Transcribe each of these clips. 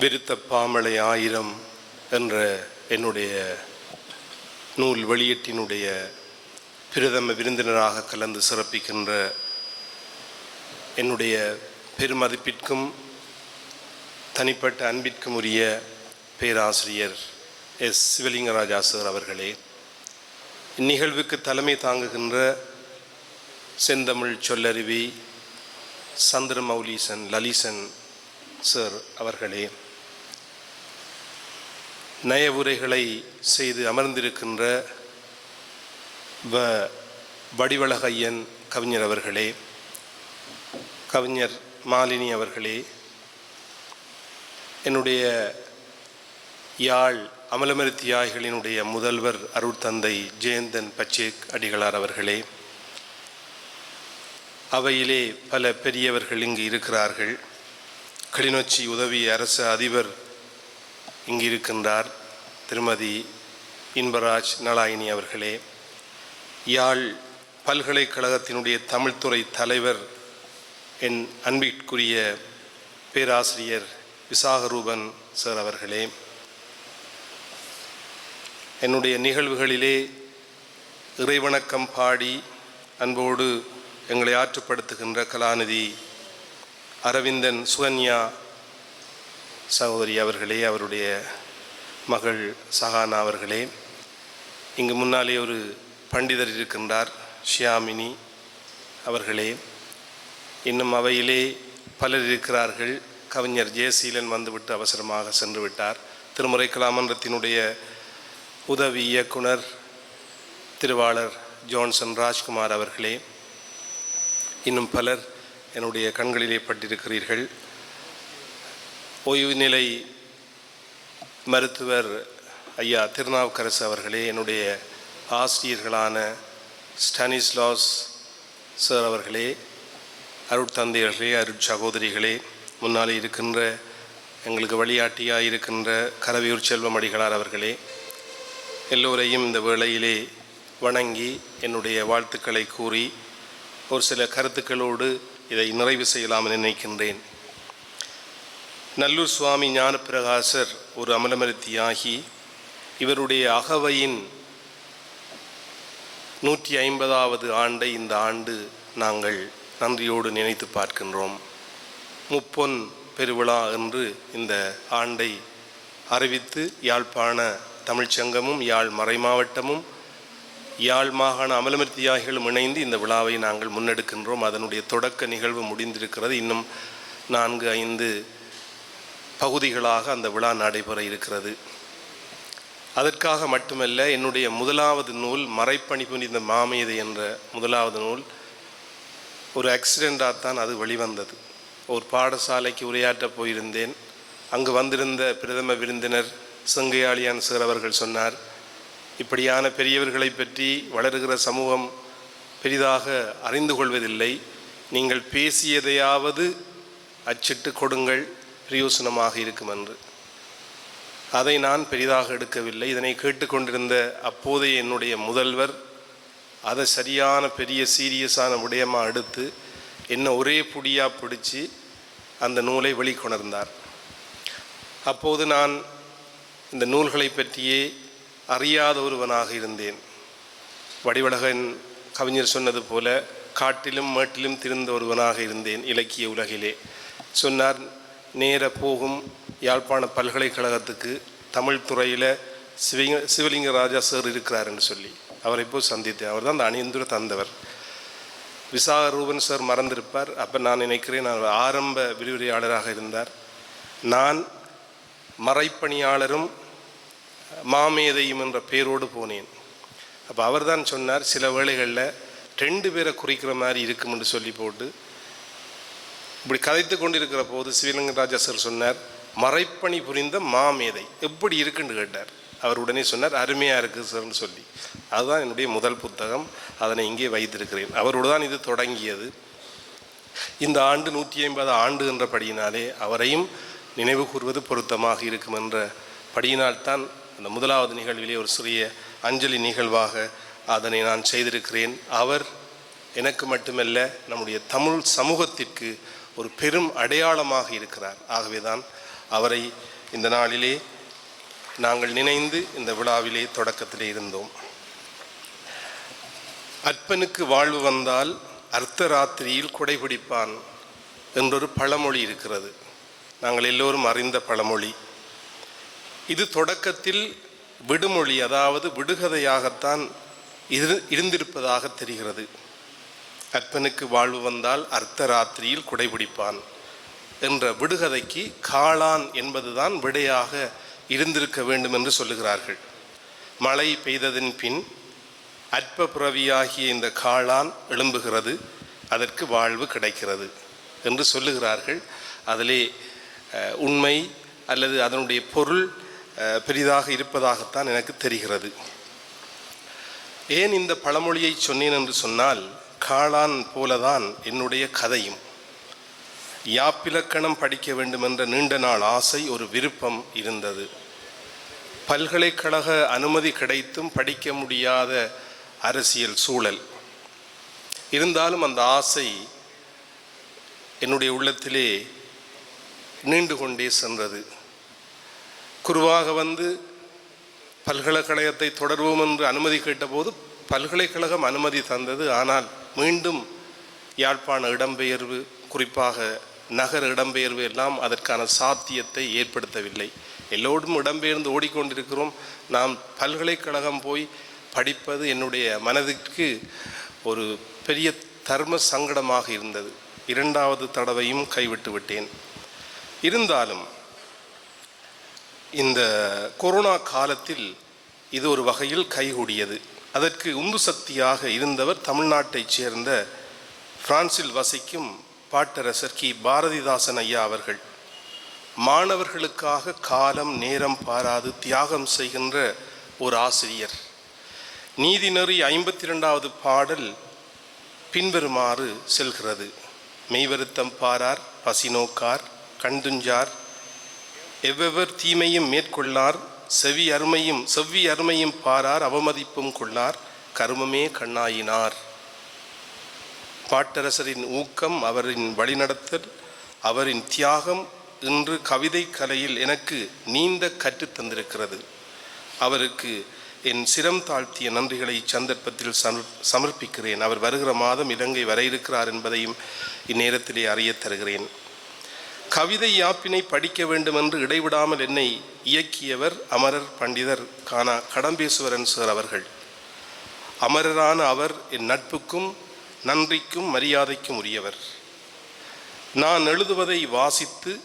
விருத்த பாமலை ஆயிரம் என்ற என்னுடைய நூல் வெளியீட்டினுடைய பிரதம விருந்தினராக கலந்து சிறப்பிக்கின்ற என்னுடைய பெருமதிப்பிற்கும் தனிப்பட்ட அன்பிற்கும் உரிய பேராசிரியர் எஸ். சிவலிங்கராஜா சார் அவர்களே இந்நிகழ்வுக்கு தலைமை தாங்குகின்ற செந்தமிழ் சொல்லருவி சந்திரமௌலீசன் லலிசன் சார் அவர்களே நய உரைகளை செய்து அமர்ந்திருக்கின்ற வ வடிவழகையன் கவிஞர் அவர்களே கவிஞர் மாலினி அவர்களே என்னுடைய யாழ் அமலமருத்தியாய்களினுடைய முதல்வர் அருட்தந்தை ஜெயந்தன் பச்சேக் அடிகளார் அவர்களே அவையிலே பல பெரியவர்கள் இங்கு இருக்கிறார்கள். கிளிநொச்சி உதவி அரசு அதிபர் இங்கு இருக்கின்றார் திருமதி இன்பராஜ் நலாயினி அவர்களே. யாழ் பல்கலைக்கழகத்தினுடைய தமிழ்துறை தலைவர் என் அன்பிற்குரிய பேராசிரியர் விசாகரூபன் சார் அவர்களே. என்னுடைய நிகழ்வுகளிலே இறைவணக்கம் பாடி அன்போடு எங்களை ஆற்றுப்படுத்துகின்ற கலாநிதி அரவிந்தன் சுகன்யா சகோதரி அவர்களே அவருடைய மகள் சஹானா அவர்களே இங்கு முன்னாலே ஒரு பண்டிதர் இருக்கின்றார் ஷியாமினி அவர்களே. இன்னும் அவையிலே பலர் இருக்கிறார்கள். கவிஞர் ஜெயசீலன் வந்துவிட்டு அவசரமாக சென்று விட்டார். திருமுறை கலாமன்றத்தினுடைய உதவி இயக்குனர் திருவாளர் ஜோன்சன் ராஜ்குமார் அவர்களே. இன்னும் பலர் என்னுடைய கண்களிலே பட்டிருக்கிறீர்கள். ஓய்வு நிலை மருத்துவர் ஐயா திருநாவுக்கரசு அவர்களே என்னுடைய ஆசிரியர்களான ஸ்டானிஸ்லாஸ் சார் அவர்களே அருட்தந்தையர்களே அருட் சகோதரிகளே முன்னால் இருக்கின்ற எங்களுக்கு வழியாட்டியாக இருக்கின்ற கரவியூர் செல்வம் அடிகளார் அவர்களே எல்லோரையும் இந்த வேளையிலே வணங்கி என்னுடைய வாழ்த்துக்களை கூறி ஒரு சில கருத்துக்களோடு இதை நிறைவு செய்யலாம் என நினைக்கின்றேன். நல்லூர் சுவாமி ஞானப்பிரகாசர் ஒரு அமலமருத்தியாகி இவருடைய அகவையின் நூற்றி ஐம்பதாவது ஆண்டை இந்த ஆண்டு நாங்கள் நன்றியோடு நினைத்து பார்க்கின்றோம். முப்பொன் பெருவிழா என்று இந்த ஆண்டை அறிவித்து யாழ்ப்பாண தமிழ்ச்சங்கமும் யாழ் மறைமாவட்டமும் யாழ் மாகாண அமலமர்த்தியாகிகளும் இணைந்து இந்த விழாவை நாங்கள் முன்னெடுக்கின்றோம். அதனுடைய தொடக்க நிகழ்வு முடிந்திருக்கிறது. இன்னும் நான்கு ஐந்து பகுதிகளாக அந்த விழா நடைபெற இருக்கிறது. அதற்காக மட்டுமல்ல என்னுடைய முதலாவது நூல் மறைப்பணி புனித மாமேதை என்ற முதலாவது நூல் ஒரு ஆக்சிடெண்ட்டாக தான் அது வெளிவந்தது. ஒரு பாடசாலைக்கு உரையாற்றப் போயிருந்தேன். அங்கு வந்திருந்த பிரதம விருந்தினர் செங்கையாளியான் சார் அவர்கள் சொன்னார் இப்படியான பெரியவர்களை பற்றி வளருகிற சமூகம் பெரிதாக அறிந்து கொள்வதில்லை. நீங்கள் பேசியதையாவது அச்சிட்டு கொடுங்கள். பிரயோசனமாக இருக்கும் என்று அதை நான் பெரிதாக எடுக்கவில்லை. இதனை கேட்டுக்கொண்டிருந்த அப்போதைய என்னுடைய முதல்வர் அதை சரியான பெரிய சீரியஸான விடயமாக எடுத்து என்ன ஒரே புடியாக பிடிச்சி அந்த நூலை வெளிக்கொணர்ந்தார். அப்போது நான் இந்த நூல்களை பற்றியே அறியாத ஒருவனாக இருந்தேன். வடிவழகன் கவிஞர் சொன்னது போல காட்டிலும் மேட்டிலும் திருந்த ஒருவனாக இருந்தேன் இலக்கிய உலகிலே. சொன்னார் நேர போகும் யாழ்ப்பாண பல்கலைக்கழகத்துக்கு தமிழ் துறையில் சிவலிங்க சிவலிங்க ராஜா சார் இருக்கிறாருன்னு சொல்லி அவரை போய் சந்தித்தேன். அவர் தான் அந்த அணிந்துரை தந்தவர். விசாக ரூபன் சார் மறந்திருப்பார். அப்போ நான் நினைக்கிறேன் அவர் ஆரம்ப விரிவுரையாளராக இருந்தார். நான் மறைப்பணியாளரும் மாமேதையும் என்ற பேரோடு போனேன். அப்போ அவர் தான் சொன்னார் சில வேளைகளில் ரெண்டு பேரை குறிக்கிற மாதிரி இருக்கும்னு சொல்லி போட்டு இப்படி கதைத்து கொண்டிருக்கிற போது சிவலிங்கராஜா சார் சொன்னார் மறைப்பணி புரிந்த மாமேதை. எப்படி இருக்குன்னு கேட்டார். அவர் உடனே சொன்னார் அருமையாக இருக்குது சார்னு சொல்லி. அதுதான் என்னுடைய முதல் புத்தகம். அதனை இங்கே வைத்திருக்கிறேன். அவரோடு தான் இது தொடங்கியது. இந்த ஆண்டு நூற்றி ஐம்பது ஆண்டு என்ற படியினாலே அவரையும் நினைவு கூறுவது பொருத்தமாக இருக்கும் என்ற படியினால்தான் அந்த முதலாவது நிகழ்விலே ஒரு சிறிய அஞ்சலி நிகழ்வாக அதனை நான் செய்திருக்கிறேன். அவர் எனக்கு மட்டுமல்ல நம்முடைய தமிழ் சமூகத்திற்கு ஒரு பெரும் அடையாளமாக இருக்கிறார். ஆகவேதான் அவரை இந்த நாளிலே நாங்கள் நினைந்து இந்த விழாவிலே தொடக்கத்திலே இருந்தோம். அற்பனுக்கு வாழ்வு வந்தால் அர்த்தராத்திரியில் குடைபிடிப்பான் என்றொரு பழமொழி இருக்கிறது. நாங்கள் எல்லோரும் அறிந்த பழமொழி. இது தொடக்கத்தில் விடுமொழி அதாவது விடுகதையாகத்தான் இரு இருந்திருப்பதாக தெரிகிறது. கற்பனுக்கு வாழ்வு வந்தால் அர்த்தராத்திரியில் குடைபிடிப்பான் என்ற விடுகதைக்கு காளான் என்பதுதான் விடையாக இருந்திருக்க வேண்டும் என்று சொல்லுகிறார்கள். மழை பெய்ததின் பின் அற்ப பிறவியாகிய இந்த காளான் எழும்புகிறது அதற்கு வாழ்வு கிடைக்கிறது என்று சொல்லுகிறார்கள். அதிலே உண்மை அல்லது அதனுடைய பொருள் பெரிதாக இருப்பதாகத்தான் எனக்கு தெரிகிறது. ஏன் இந்த பழமொழியை சொன்னேன் என்று சொன்னால் காளான் போலதான் என்னுடைய கதையும். யாப்பிலக்கணம் படிக்க வேண்டுமென்ற நீண்ட நாள் ஆசை ஒரு விருப்பம் இருந்தது. பல்கலைக்கழக அனுமதி கிடைத்தும் படிக்க முடியாத அரசியல் சூழல். இருந்தாலும் அந்த ஆசை என்னுடைய உள்ளத்திலே நீண்டு கொண்டே சென்றது. குருவாக வந்து பல்கலைக்கழகத்தை தொடர்வோம் என்று அனுமதி கேட்டபோது பல்கலைக்கழகம் அனுமதி தந்தது. ஆனால் மீண்டும் யாழ்ப்பாண இடம்பெயர்வு குறிப்பாக நகர இடம்பெயர்வு எல்லாம் அதற்கான சாத்தியத்தை ஏற்படுத்தவில்லை. எல்லோரும் இடம்பெயர்ந்து ஓடிக்கொண்டிருக்கிறோம். நாம் பல்கலைக்கழகம் போய் படிப்பது என்னுடைய மனதிற்கு ஒரு பெரிய தர்ம சங்கடமாக இருந்தது. இரண்டாவது தடவையும் கைவிட்டு விட்டேன். இருந்தாலும் இந்த கொரோனா காலத்தில் இது ஒரு வகையில் கைகூடியது. அதற்கு உந்து சக்தியாக இருந்தவர் தமிழ்நாட்டைச் சேர்ந்த பிரான்சில் வசிக்கும் பாட்டரசர் கி. பாரதிதாசன் ஐயா அவர்கள். மாணவர்களுக்காக காலம் நேரம் பாராது தியாகம் செய்கின்ற ஒரு ஆசிரியர். நீதிநெறி ஐம்பத்தி ரெண்டாவது பாடல் பின்வருமாறு செல்கிறது. மெய்வருத்தம் பாரார் பசி நோக்கார் கண்டுஞ்சார் எவ்வெவர் தீமையும் மேற்கொள்ளார் செவி அருமையும் செவ்வி அருமையும் பாரார் அவமதிப்பும் கொள்ளார் கருமமே கண்ணாயினார். பாட்டரசரின் ஊக்கம் அவரின் வழிநடத்தல் அவரின் தியாகம் இன்று கவிதை கலையில் எனக்கு நீண்ட கற்றுத் தந்திருக்கிறது. அவருக்கு என் சிரம் தாழ்த்திய நன்றிகளை சந்தர்ப்பத்தில் சமர் சமர்ப்பிக்கிறேன். அவர் வருகிற மாதம் இலங்கை வர இருக்கிறார் என்பதையும் இந்நேரத்திலே அறியத் தருகிறேன். கவிதை யாப்பினை படிக்க வேண்டும் என்று இடைவிடாமல் என்னை இயக்கியவர் அமரர் பண்டிதர் கானா கடம்பேசுவரன் சார் அவர்கள். அமரரான அவர் என் நட்புக்கும் நன்றிக்கும் மரியாதைக்கும் உரியவர். நான் எழுதுவதை வாசித்து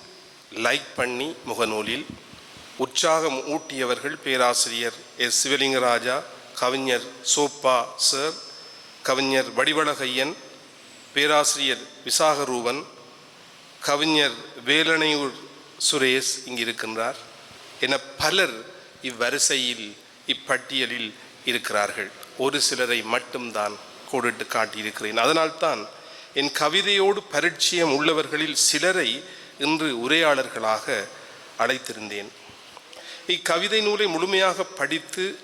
லைக் பண்ணி முகநூலில் உற்சாகம் ஊட்டியவர்கள் பேராசிரியர் எஸ் சிவலிங்கராஜா கவிஞர் சோப்பா சார் கவிஞர் வடிவழகையன் பேராசிரியர் விசாகரூபன் கவிஞர் வேலனையூர் சுரேஷ் இங்கு இருக்கின்றார் என பலர் இவ்வரிசையில் இப்பட்டியலில் இருக்கிறார்கள். ஒரு சிலரை மட்டும்தான் கோடிட்டு காட்டியிருக்கிறேன். அதனால்தான் என் கவிதையோடு பரிச்சயம் உள்ளவர்களில் சிலரை இன்று உரையாளர்களாக அழைத்திருந்தேன். இக்கவிதை நூலை முழுமையாக படித்து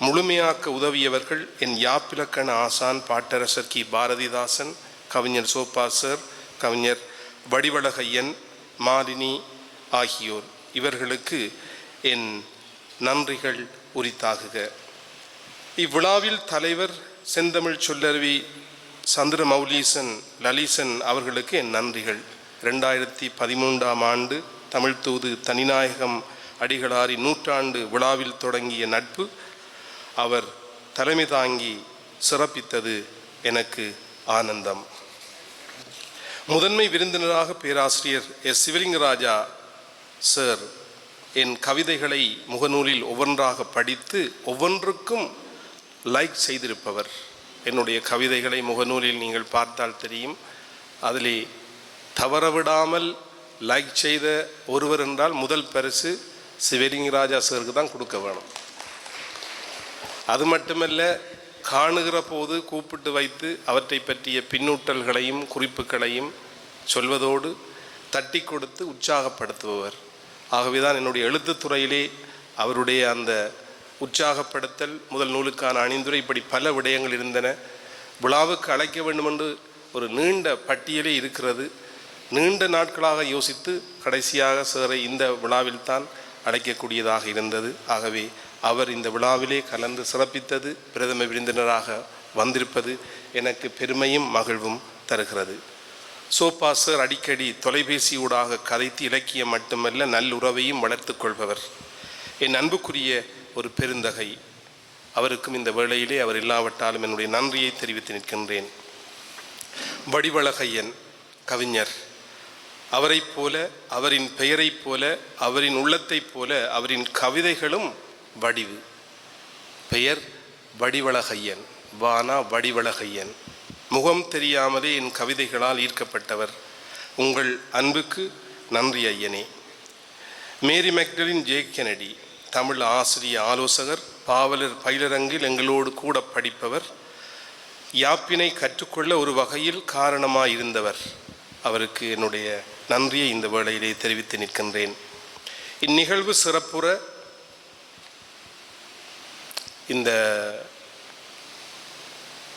முழுமையாக்க உதவியவர்கள் என் யாப்பிலக்கண ஆசான் பாட்டரசர் கி. பாரதிதாசன் கவிஞர் சோபாசர் கவிஞர் வடிவழகையன் மாலினி ஆகியோர். இவர்களுக்கு என் நன்றிகள் உரித்தாகுக. இவ்விழாவில் தலைவர் செந்தமிழ் சொல்லருவி சந்திர மௌலீசன் லலிசன் அவர்களுக்கு என் நன்றிகள். ரெண்டாயிரத்தி பதிமூன்றாம் ஆண்டு தமிழ் தூது தனிநாயகம் அடிகளாரி நூற்றாண்டு விழாவில் தொடங்கிய நட்பு அவர் தலைமை தாங்கி சிறப்பித்தது எனக்கு ஆனந்தம். முதன்மை விருந்தினராக பேராசிரியர் எஸ். சிவலிங்கராஜா சார் என் கவிதைகளை முகநூலில் ஒவ்வொன்றாக படித்து ஒவ்வொன்றுக்கும் லைக் செய்திருப்பவர். என்னுடைய கவிதைகளை முகநூலில் நீங்கள் பார்த்தால் தெரியும். அதிலே தவறவிடாமல் லைக் செய்த ஒருவர் என்றால் முதல் பரிசு சிவலிங்கராஜா சாருக்கு தான் கொடுக்க வேணும். அது மட்டுமல்ல காணுகிற போது கூப்பிட்டு வைத்து அவற்றை பற்றிய பின்னூட்டல்களையும் குறிப்புகளையும் சொல்வதோடு தட்டி கொடுத்து உற்சாகப்படுத்துபவர். ஆகவேதான் என்னுடைய எழுத்துத் துறையிலே அவருடைய அந்த உற்சாகப்படுத்தல் முதல் நூலுக்கான அணிந்துரை இப்படி பல விடயங்கள் இருந்தன. விழாவுக்கு அழைக்க வேண்டும் என்று ஒரு நீண்ட பட்டியலே இருக்கிறது. நீண்ட நாட்களாக யோசித்து கடைசியாக சேரை இந்த விழாவில்தான் அழைக்கக்கூடியதாக இருந்தது. ஆகவே அவர் இந்த விழாவிலே கலந்து சிறப்பித்தது பிரதம விருந்தினராக வந்திருப்பது எனக்கு பெருமையும் மகிழ்வும் தருகிறது. சோபாசர் அடிக்கடி தொலைபேசியூடாக கதைத்து இலக்கியம் மட்டுமல்ல நல்லுறவையும் வளர்த்து கொள்பவர். என் அன்புக்குரிய ஒரு பெருந்தகை அவருக்கும் இந்த வேளையிலே அவர் இல்லாவிட்டாலும் என்னுடைய நன்றியை தெரிவித்து நிற்கின்றேன். வடிவழகையன் கவிஞர். அவரைப் போல அவரின் பெயரைப் போல அவரின் உள்ளத்தைப் போல அவரின் கவிதைகளும் வடிவு. பெயர் வடிவளகையன் வானா வடிவளகையன் முகம் தெரியாமலே என் கவிதைகளால் ஈர்க்கப்பட்டவர். உங்கள் அன்புக்கு நன்றி ஐயனே. Mary Magdalene J Kennedy Tamil ஆசிரிய ஆலோசகர் பாவலர் பயிலரங்கில் எங்களோடு கூட படிப்பவர் யாப்பினை கற்றுக்கொள்ள ஒரு வகையில் காரணமாயிருந்தவர். அவருக்கு என்னுடைய நன்றியை இந்த வேளையிலே தெரிவித்து நிற்கின்றேன். இந்நிகழ்வு சிறப்புற இந்த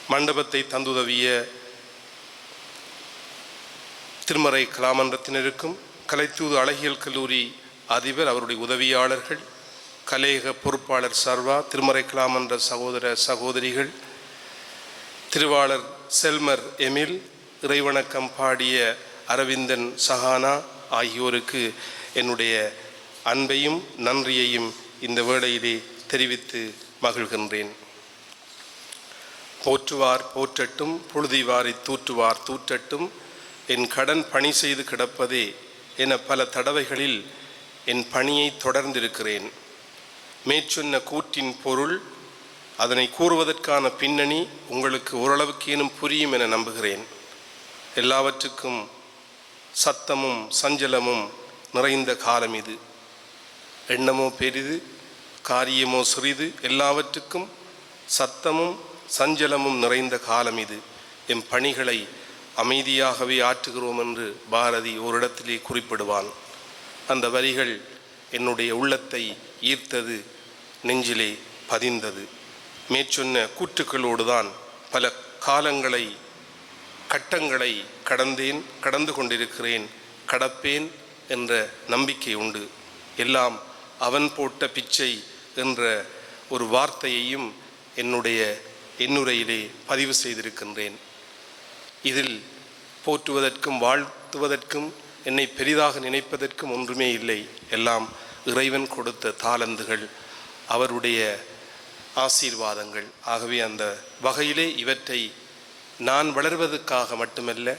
மண்டபத்தை தந்துதவிய திருமறை கலாமன்றத்தினருக்கும் கலைத்தூது அழகியல் கல்லூரி அதிபர் அவருடைய உதவியாளர்கள் கலையக பொறுப்பாளர் சர்வா திருமறை கலாமன்ற சகோதர சகோதரிகள் திருவாளர் செல்மர் எமில் இறைவணக்கம் பாடிய அரவிந்தன் சஹானா ஆகியோருக்கு என்னுடைய அன்பையும் நன்றியையும் இந்த வேளையிலே தெரிவித்து மகிழ்கின்றேன். போற்றுவார் போற்றட்டும் புழுதிவாரை தூற்றுவார் தூற்றட்டும் என் கடன் பணி செய்து கிடப்பதே என பல தடவைகளில் என் பணியை தொடர்ந்திருக்கிறேன். மேற்சொன்ன கூற்றின் பொருள் அதனை கூறுவதற்கான பின்னணி உங்களுக்கு ஓரளவுக்கேனும் புரியும் என நம்புகிறேன். எல்லாவற்றுக்கும் சத்தமும் சஞ்சலமும் நிறைந்த காலம் இது. எண்ணமோ பெரிது காரியமோ சிறிது எல்லாவற்றுக்கும் சத்தமும் சஞ்சலமும் நிறைந்த காலம் இது. எம் பணிகளை அமைதியாகவே ஆற்றுகிறோம் என்று பாரதி ஓரிடத்திலே குறிப்பிடுவான். அந்த வரிகள் என்னுடைய உள்ளத்தை ஈர்த்தது நெஞ்சிலே பதிந்தது. மேற்சொன்ன கூற்றுக்களோடுதான் பல காலங்களை கட்டங்களை கடந்தேன் கடந்து கொண்டிருக்கிறேன் கடப்பேன் என்ற நம்பிக்கை உண்டு. எல்லாம் அவன் போட்ட பிச்சை என்ற ஒரு வார்த்தையையும் என்னுடைய எண்ணுரையிலே பதிவு செய்திருக்கின்றேன். இதில் போற்றுவதற்கும் வாழ்த்துவதற்கும் என்னை பெரிதாக நினைப்பதற்கும் ஒன்றுமே இல்லை. எல்லாம் இறைவன் கொடுத்த தாளந்துகள் அவருடைய ஆசீர்வாதங்கள். ஆகவே அந்த வகையிலே இவற்றை நான் வளர்வதற்காக மட்டுமல்ல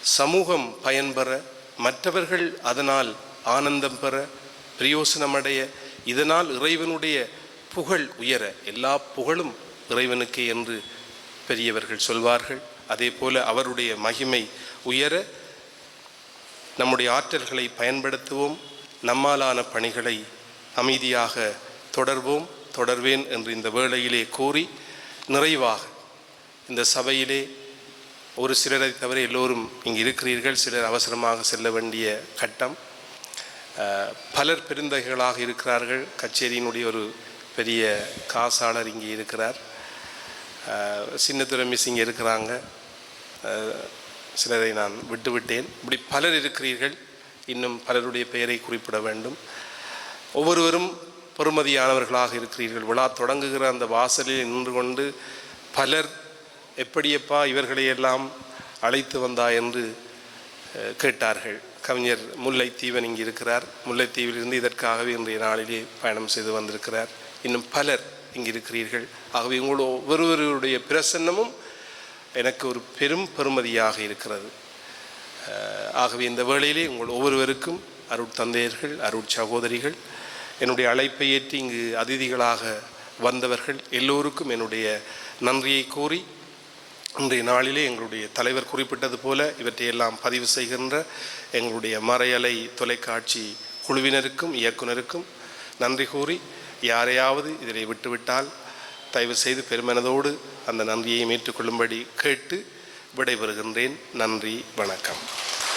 சமூகம் பயன்பெற மற்றவர்கள் அதனால் ஆனந்தம் பெற பிரயோசனமடைய இதனால் இறைவனுடைய புகழ் உயர எல்லா புகழும் இறைவனுக்கே என்று பெரியவர்கள் சொல்வார்கள். அதே போல அவருடைய மகிமை உயர நம்முடைய ஆற்றல்களை பயன்படுத்துவோம். நம்மாலான பணிகளை அமைதியாக தொடர்வோம். தொடர்வேன் என்று இந்த வேளையிலே கூறி நிறைவாக இந்த சபையிலே ஒரு சிலரை தவிர எல்லோரும் இங்கு இருக்கிறீர்கள். சிலர் அவசரமாக செல்ல வேண்டிய கட்டம். பலர் பெருந்தகைகளாக இருக்கிறார்கள். கச்சேரியினுடைய ஒரு பெரிய காசாளர் இங்கே இருக்கிறார். சின்னத்துறை மிஸ் இங்கே இருக்கிறாங்க. சிலரை நான் விட்டுவிட்டேன். இப்படி பலர் இருக்கிறீர்கள். இன்னும் பலருடைய பெயரை குறிப்பிட வேண்டும். ஒவ்வொருவரும் பொறுமதியானவர்களாக இருக்கிறீர்கள். விழா தொடங்குகிற அந்த வாசலில் நின்று கொண்டு பலர் எப்படியப்பா இவர்களையெல்லாம் அழைத்து வந்தா என்று கேட்டார்கள். கவிஞர் முல்லைத்தீவன் இங்கு இருக்கிறார். முல்லைத்தீவிலிருந்து இதற்காகவே இன்றைய நாளிலே பயணம் செய்து வந்திருக்கிறார். இன்னும் பலர் இங்கு இருக்கிறீர்கள். ஆகவே உங்களோட ஒவ்வொருவருடைய பிரசன்னமும் எனக்கு ஒரு பெரும் பெருமதியாக இருக்கிறது. ஆகவே இந்த வேளையிலே உங்கள் ஒவ்வொருவருக்கும் அருட்தந்தையர்கள் அருட் சகோதரிகள் என்னுடைய அழைப்பை ஏற்றி இங்கு அதிதிகளாக வந்தவர்கள் எல்லோருக்கும் என்னுடைய நன்றியை கூறி இன்றைய நாளிலே எங்களுடைய தலைவர் குறிப்பிட்டது போல இவற்றையெல்லாம் பதிவு செய்கின்ற எங்களுடைய மறையலை தொலைக்காட்சி குழுவினருக்கும் இயக்குனருக்கும் நன்றி கூறி யாரையாவது இதனை விட்டுவிட்டால் தயவு செய்து பெருமனதோடு அந்த நன்றியை ஏற்றுக்கொள்ளும்படி கேட்டு விடைபெறுகின்றேன். நன்றி வணக்கம்.